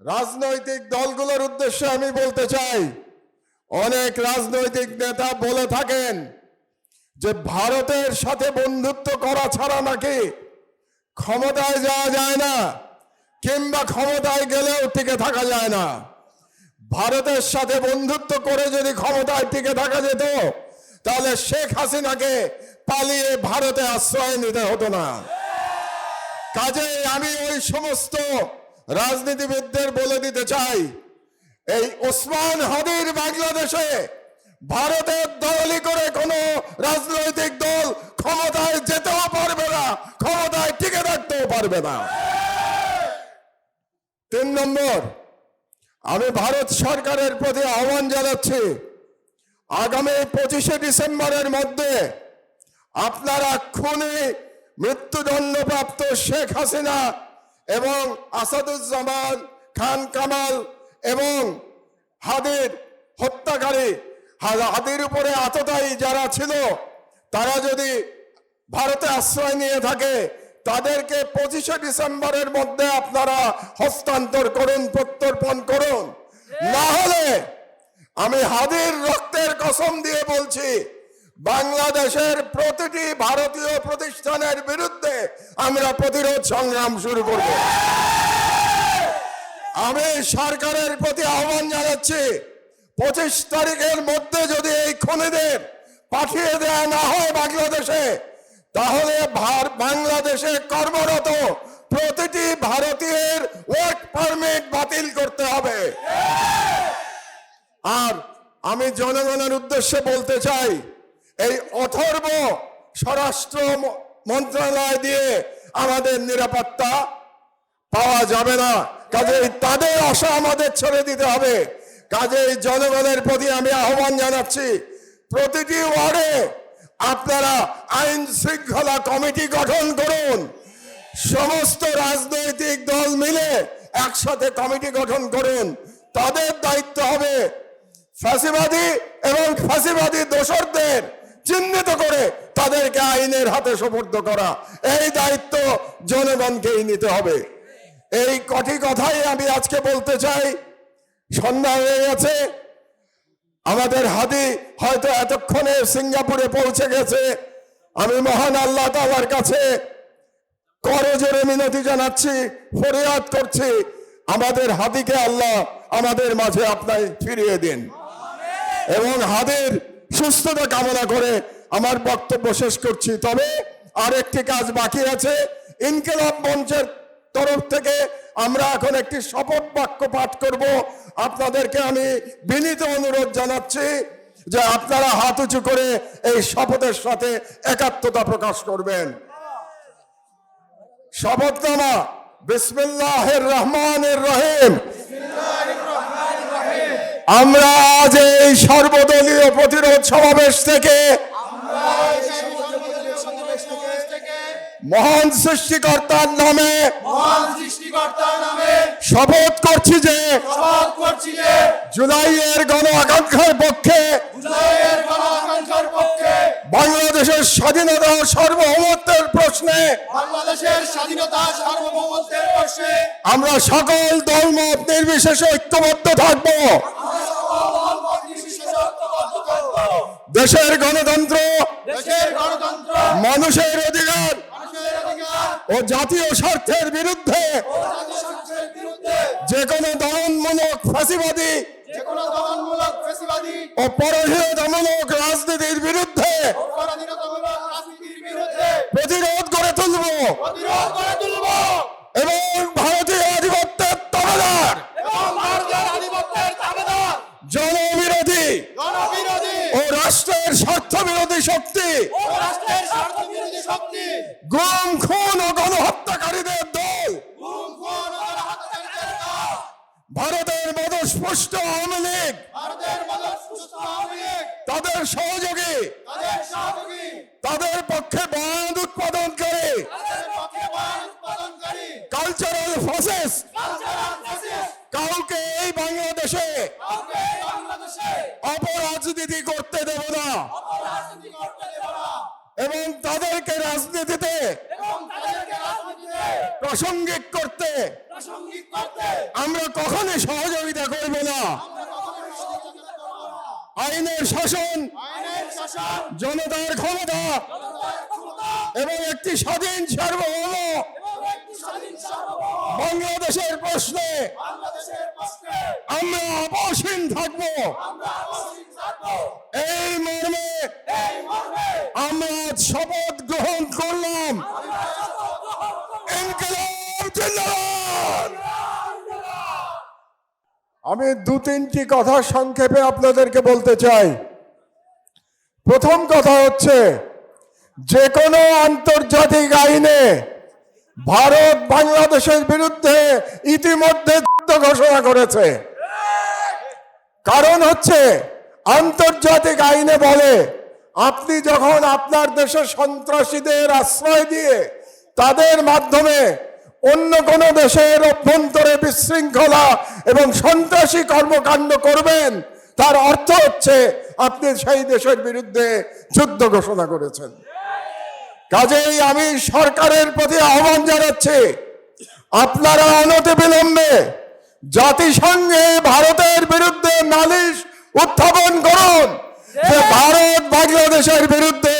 রাজনৈতিক দলগুলোর উদ্দেশ্যে আমি বলতে চাই, অনেক রাজনৈতিক নেতা বলে থাকেন যে ভারতের সাথে বন্ধুত্ব করা ছাড়া নাকি ক্ষমতায় যাওয়া যায় না, কিংবা ক্ষমতায় গেলেও টিকে থাকা যায় না। ভারতের সাথে বন্ধুত্ব করে যদি ক্ষমতায় টিকে থাকা যেত, তাহলে শেখ হাসিনাকে পালিয়ে ভারতে আশ্রয় নিতে হতো না। কাজে আমি ওই সমস্ত রাজনীতিবিদদের বলে দিতে চাই, এই ওসমান হাদির বাংলাদেশে ভারতের দলই করে কোনো রাজনৈতিক দল ক্ষমতায় যেতেও পারবে না, ক্ষমতায় টিকে থাকতেও পারবে না। তিন নম্বর, আমি ভারত সরকারের প্রতি আহ্বান জানাচ্ছি, আগামী পঁচিশে ডিসেম্বরের মধ্যে আপনারা খুনি মৃত্যুদণ্ডপ্রাপ্ত শেখ হাসিনা এবং আসাদুজ্জামান খান কামাল এবং হাদির হত্যাকারী হাদির উপরে আততায়ী যারা ছিল, তারা যদি ভারতে আশ্রয় নিয়ে থাকে, তাদেরকে পঁচিশে ডিসেম্বরের মধ্যে আপনারা হস্তান্তর করুন, প্রত্যর্পণ করুন। না হলে আমি হাদির রক্তের কসম দিয়ে বলছি বাংলাদেশের প্রতিটি ভারতীয় প্রতিষ্ঠানের বিরুদ্ধে আমরা প্রতিরোধ সংগ্রাম শুরু করব। আমি সরকারের প্রতি আহ্বান জানাচ্ছি, পঁচিশ তারিখের মধ্যে যদি এই খনিদের পাঠিয়ে দেওয়া না হয় বাংলাদেশে, তাহলে বাংলাদেশে কর্মরত প্রতিটি ভারতীয়ের ওয়ার্ক পারমিট বাতিল করতে হবে। আর আমি জনগণের উদ্দেশ্যে বলতে চাই এই অথর্ব স্বরাষ্ট্র মন্ত্রণালয় দিয়ে আমাদের নিরাপত্তা পাওয়া যাবে না। কাজেই তাদের আশা আমাদের ছেড়ে দিতে হবে। কাজেই জনগণের প্রতি আমি আহ্বান জানাচ্ছি, প্রতিটি ওয়ার্ডে আপনারা আইন শৃঙ্খলা কমিটি গঠন করুন। সমস্ত রাজনৈতিক দল মিলে একসাথে কমিটি গঠন করুন। তাদের দায়িত্ব হবে ফাঁসিবাদী এবং ফাঁসিবাদী দোসরদের চিহ্নিত করে তাদেরকে আইনের হাতে সোপর্দ করা। এই দায়িত্ব জনগণকেই নিতে হবে। এই কটি কথাই আমি আজকে বলতে চাই। সন্ধ্যা হয়ে গেছে। আমাদের হাদি হয়তো এতক্ষণে সিঙ্গাপুরে পৌঁছে গেছে। আমি মহান আল্লাহ তাআলার কাছে করজোরে মিনতি জানাচ্ছি, ফরিয়াদ করছি। আমাদের হাদিকে আল্লাহ আমাদের মাঝে আপনাই ফিরিয়ে দিন। এবং হাদের সুস্থতা কামনা করে আমার বক্তব্য শেষ করছি। তবে আরেকটি কাজ বাকি আছে। ইনকেলাব মঞ্চের তরফ থেকে আমরা এখন একটি শপথ বাক্য পাঠ করব। আপনাদেরকে আমি বিনীত অনুরোধ জানাচ্ছি যে আপনারা হাত উঁচু করে এই শপথের সাথে একাত্মতা প্রকাশ করবেন। শপথনামা বিসমিল্লাহির রহমানির রহিম। আমরা আজ এই সর্বদলীয় প্রতিরোধ সমাবেশ থেকে, মহান সৃষ্টিকর্তার নামে মহান সৃষ্টিকর্তার নামে শপথ করছি যে, জুলাইয়ের গণ আকাঙ্ক্ষার পক্ষে জুলাইয়ের বাংলাদেশের স্বাধীনতা সার্বভৌমত্বের প্রশ্নে বাংলাদেশের স্বাধীনতা সার্বভৌমত্বের প্রশ্নে আমরা সকল দলমত নির্বিশেষে ঐক্যবদ্ধ থাকব। দেশের গণতন্ত্র মানুষের অধিকার ও জাতীয় স্বার্থের বিরুদ্ধে যে কোনো দমনমূলক ফাঁসিবাদী ও পরহীয় দমনমূলক ফেসিবাদী ও পরহীনতামূলক রাজনীতির বিরুদ্ধে ও পরাধীনতামূলক রাজনীতির বিরুদ্ধে প্রতিরোধ করে তুলব প্রতিরোধ করে তুলব এবং ভারতীয় আধিপত্যের তরদার এবং ভারতের আধিপত্যের দাবিদার জনবিরোধী জনবিরোধী ও রাষ্ট্রের স্বার্থ বিরোধী শক্তি ও রাষ্ট্রের স্বার্থ বিরোধী শক্তি গুম খুন ও গণহত্যাকারীদের দল গুম খুন ও হত্যাকারীদের দল ভারতের মদস্পুষ্ট আওয়ামী লীগ। তাদের সহযোগী। তাদের সহযোগী। তাদের পক্ষে বয়ান উৎপাদন করে কালচারাল ফসেস কাউকে এই বাংলাদেশে অপরাজনীতি করতে দেব না। এবং তাদেরকে রাজনীতিতে এবং তাদেরকে রাজনীতিতে প্রাসঙ্গিক করতে প্রাসঙ্গিক করতে আমরা কখনোই সহযোগিতা করব না আইনের শাসন আইনের শাসন জনতার ক্ষমতা জনতার ক্ষমতা এবং একটি স্বাধীন সার্বভৌম বাংলাদেশের প্রশ্নে আমরা অপসীন থাকব। থাকব। এই মর্মে আমরা শপথ গ্রহণ করলাম। আমরা শপথ গ্রহণ করব। ইনকলাব জিন্দাবাদ! আমি দু তিনটি কথা সংক্ষেপে আপনাদেরকে বলতে চাই। প্রথম কথা হচ্ছে যে কোনো আন্তর্জাতিক আইনে ভারত বাংলাদেশের বিরুদ্ধে ইতিমধ্যে যুদ্ধ ঘোষণা করেছে। কারণ হচ্ছে, আন্তর্জাতিক আইনে বলে আপনি যখন আপনার দেশের সন্ত্রাসীদের আশ্রয় দিয়ে তাদের মাধ্যমে অন্য কোন দেশের অভ্যন্তরে বিশৃঙ্খলা এবং সন্ত্রাসী কর্মকাণ্ড করবেন, তার অর্থ হচ্ছে আপনি সেই দেশের বিরুদ্ধে যুদ্ধ ঘোষণা করেছেন। কাজেই আমি সরকারের প্রতি আহ্বান জানাচ্ছি আপনারা অনতি বিলম্বে জাতিসংঘে ভারতের বিরুদ্ধে নালিশ উত্থাপন করুন যে ভারত বাংলাদেশের বিরুদ্ধে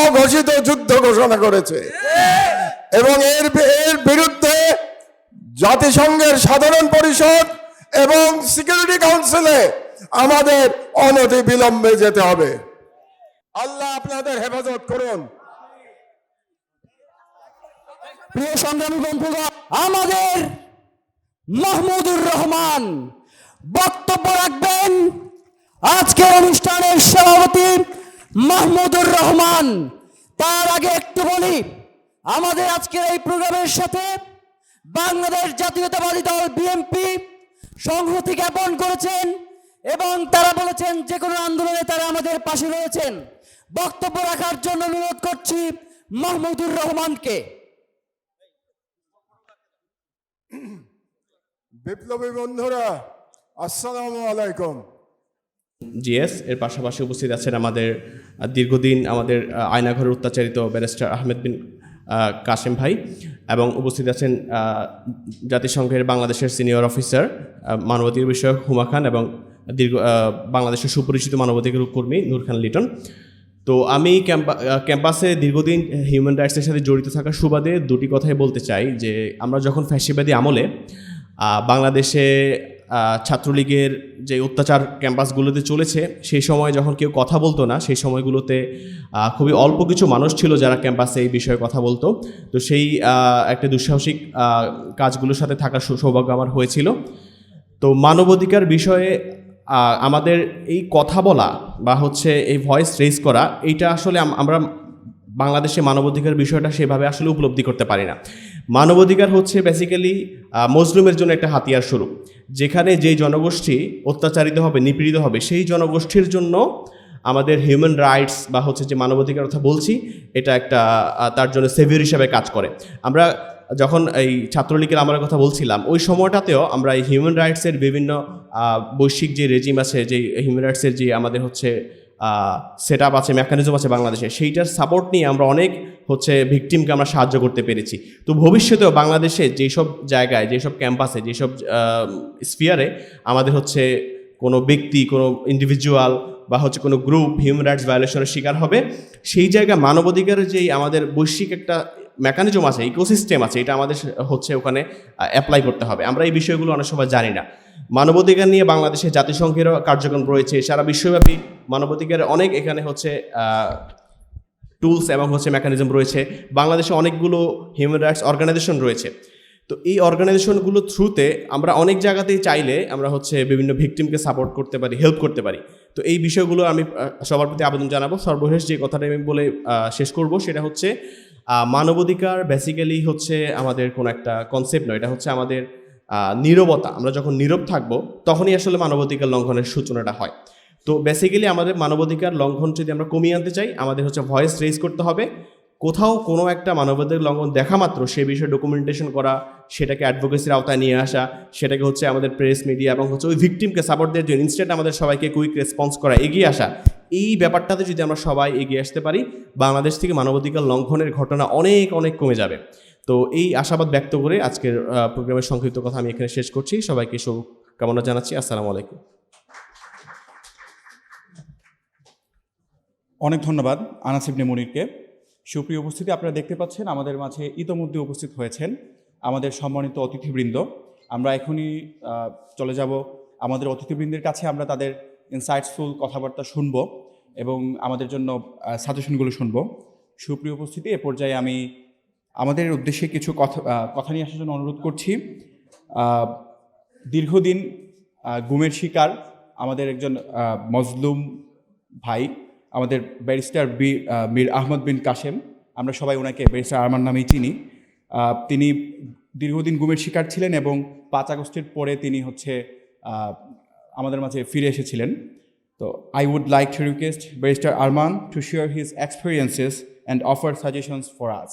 অঘোষিত যুদ্ধ ঘোষণা করেছে। এবং এর এর বিরুদ্ধে জাতিসংঘের সাধারণ পরিষদ এবং সিকিউরিটি কাউন্সিলে আমাদের অনতি বিলম্বে যেতে হবে। আল্লাহ আপনাদের হেফাজত করুন। প্রিয় সংগ্রামী বন্ধুগণ আমাদের মাহমুদুর রহমান বক্তব্য রাখবেন আজকের অনুষ্ঠানের সভাপতি মাহমুদুর রহমান। তার আগে একটু বলি, আমাদের আজকের এই প্রোগ্রামের সাথে বাংলাদেশ জাতীয়তাবাদী দল বিএনপি সংহতি জ্ঞাপন করেছেন এবং তারা বলেছেন যে কোনো আন্দোলনে তারা আমাদের পাশে রয়েছেন। বক্তব্য রাখার জন্য অনুরোধ করছি মাহমুদুর রহমানকে। বিপ্লবী বন্ধুরা, আসসালামু আলাইকুম। জিএস, এর পাশাপাশি উপস্থিত আছেন আমাদের দীর্ঘদিন আমাদের আয়নাঘরের অত্যাচারিত ব্যারিস্টার আহমেদ বিন কাসেম ভাই এবং উপস্থিত আছেন জাতিসংঘের বাংলাদেশের সিনিয়র অফিসার মানবাধিকার বিষয়ক হুমা খান এবং দীর্ঘ বাংলাদেশের সুপরিচিত মানবাধিকার কর্মী নূর খান লিটন। তো আমি ক্যাম্পা ক্যাম্পাসে দীর্ঘদিন হিউম্যান রাইটসের সাথে জড়িত থাকার সুবাদে দুটি কথাই বলতে চাই, যে আমরা যখন ফ্যাসিবাদী আমলে বাংলাদেশে ছাত্রলীগের যে অত্যাচার ক্যাম্পাসগুলোতে চলেছে, সেই সময় যখন কেউ কথা বলতো না, সেই সময়গুলোতে খুবই অল্প কিছু মানুষ ছিল যারা ক্যাম্পাসে এই বিষয়ে কথা বলতো। তো সেই একটা দুঃসাহসিক কাজগুলোর সাথে থাকার সৌভাগ্য আমার হয়েছিল। তো মানবাধিকার বিষয়ে আমাদের এই কথা বলা বা হচ্ছে এই ভয়েস রেজ করা, এইটা আসলে আমরা বাংলাদেশে মানবাধিকার বিষয়টা সেভাবে আসলে উপলব্ধি করতে পারি না। মানবাধিকার হচ্ছে বেসিক্যালি মজলুমের জন্য একটা হাতিয়ার স্বরূপ। যেখানে যেই জনগোষ্ঠী অত্যাচারিত হবে, নিপীড়িত হবে, সেই জনগোষ্ঠীর জন্য আমাদের হিউম্যান রাইটস বা হচ্ছে যে মানবাধিকার কথা বলছি, এটা একটা তার জন্য সেভিয়ার হিসাবে কাজ করে। আমরা যখন এই ছাত্রলীগের আমার কথা বলছিলাম, ওই সময়টাতেও আমরা এই হিউম্যান রাইটসের বিভিন্ন বৈশ্বিক যে রেজিম আছে, যে হিউম্যান রাইটসের যে আমাদের হচ্ছে সেট আপ আছে মেকানিজম আছে বাংলাদেশে। সেইটার সাপোর্ট নিয়ে আমরা অনেক হচ্ছে ভিকটিমকে আমরা সাহায্য করতে পেরেছি। তো ভবিষ্যতেও বাংলাদেশে যেসব জায়গায়, যেসব ক্যাম্পাসে যেসব স্পিয়ারে আমাদের হচ্ছে কোনো ব্যক্তি, কোনো ইন্ডিভিজুয়াল বা হচ্ছে কোনো গ্রুপ হিউম্যান রাইটস ভায়োলেশনের শিকার হবে, সেই জায়গায় মানবাধিকারের যেই আমাদের বৈশ্বিক একটা মেকানিজম আছে ইকোসিস্টেম আছে, এটা আমাদের হচ্ছে ওখানে অ্যাপ্লাই করতে হবে। আমরা এই বিষয়গুলো অনেক সময় জানি না। মানবাধিকার নিয়ে বাংলাদেশে জাতিসংঘেরও কার্যক্রম রয়েছে। সারা বিশ্বব্যাপী মানবাধিকারের অনেক এখানে হচ্ছে টুলস এবং হচ্ছে মেকানিজম রয়েছে। বাংলাদেশে অনেকগুলো হিউম্যান রাইটস অর্গানাইজেশন রয়েছে। তো এই অর্গানাইজেশনগুলোর থ্রুতে আমরা অনেক জায়গাতেই চাইলে আমরা হচ্ছে বিভিন্ন ভিকটিমকে সাপোর্ট করতে পারি হেল্প করতে পারি। তো এই বিষয়গুলো আমি সবার প্রতি আবেদন জানাব। সর্বশেষ যে কথাটা আমি বলে শেষ করব সেটা হচ্ছে মানবাধিকার বেসিক্যালি হচ্ছে আমাদের কোনো একটা কনসেপ্ট নয়। এটা হচ্ছে আমাদের নিরবতা। আমরা যখন নীরব থাকব, তখনই আসলে মানবাধিকার লঙ্ঘনের সূচনাটা হয়। তো বেসিক্যালি আমাদের মানবাধিকার লঙ্ঘন যদি আমরা কমিয়ে আনতে চাই, আমাদের হচ্ছে ভয়েস রেজ করতে হবে। কোথাও কোনো একটা মানবাধিকার লঙ্ঘন দেখা মাত্র সে বিষয়ে ডকুমেন্টেশন করা, সেটাকে অ্যাডভোকেসির আওতায় নিয়ে আসা, সেটাকে হচ্ছে আমাদের প্রেস মিডিয়া এবং হচ্ছে ওই ভিকটিমকে সাপোর্ট দেওয়ার জন্য ইনস্ট্যান্ট আমাদের সবাইকে কুইক রেসপন্স করা, এগিয়ে আসা। এই ব্যাপারটাতে যদি আমরা সবাই এগিয়ে আসতে পারি, বাংলাদেশ থেকে মানবাধিকার লঙ্ঘনের ঘটনা অনেক অনেক কমে যাবে। তো এই আশাবাদ ব্যক্ত করে আজকের প্রোগ্রামের সংক্ষিপ্ত কথা আমি এখানে শেষ করছি। সবাইকে শুভকামনা জানাচ্ছি। আসসালামু আলাইকুম। অনেক ধন্যবাদ আনাস ইবনে মনিরকে। সুপ্রিয় উপস্থিতি, আপনারা দেখতে পাচ্ছেন আমাদের মাঝে ইতোমধ্যে উপস্থিত হয়েছেন আমাদের সম্মানিত অতিথিবৃন্দ। আমরা এখনই চলে যাব। আমাদের অতিথিবৃন্দের কাছে আমরা তাদের ইনসাইটসফুল কথাবার্তা শুনব এবং আমাদের জন্য সাজেশনগুলো শুনব। সুপ্রিয় উপস্থিতি, এ পর্যায়ে আমি আমাদের উদ্দেশ্যে কিছু কথা কথা নিয়ে আসার জন্য অনুরোধ করছি। দীর্ঘদিন গুমের শিকার আমাদের একজন মজলুম ভাই আমাদের ব্যারিস্টার বি মীর আহমদ বিন কাশেম আমরা সবাই ওনাকে ব্যারিস্টার আরমান নামেই চিনি। তিনি দীর্ঘদিন গুমের শিকার ছিলেন এবং পাঁচ আগস্টের পরে তিনি হচ্ছে আমাদের মাঝে ফিরে এসেছিলেন। তো I would like to request barrister Arman to share his experiences and offer suggestions for us.